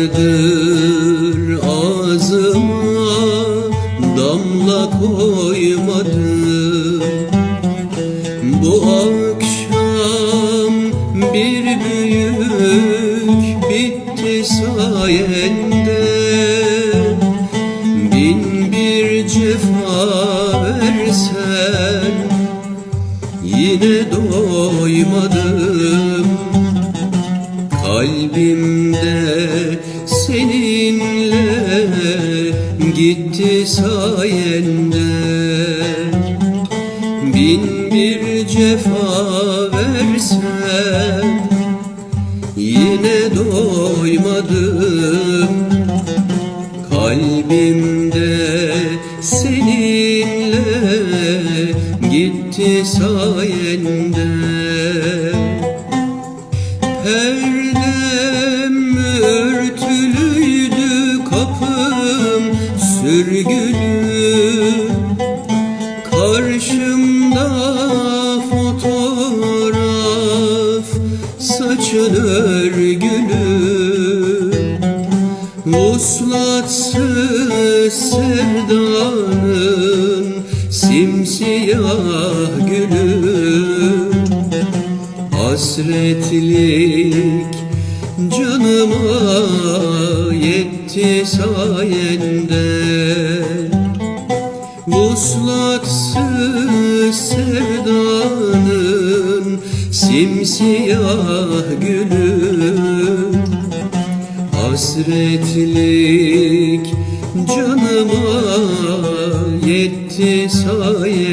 yıllardır ağzıma damla koymadım. Bu akşam bir büyük bitti sayende. Bin bir cefa versen yine doymadım. Kalbimde seninle gitti sayende. Bin bir cefa versem Yine doymadım. Kalbimde seninle gitti sayende. Perdem sürgülü Karşımda fotoğraf saçın örgülü Vuslatsız sevdanın simsiyah gülü Hasretlik canıma yetti sayende Vuslatsız sevdanın simsiyah gülü. Hasretlik canıma yetti sayende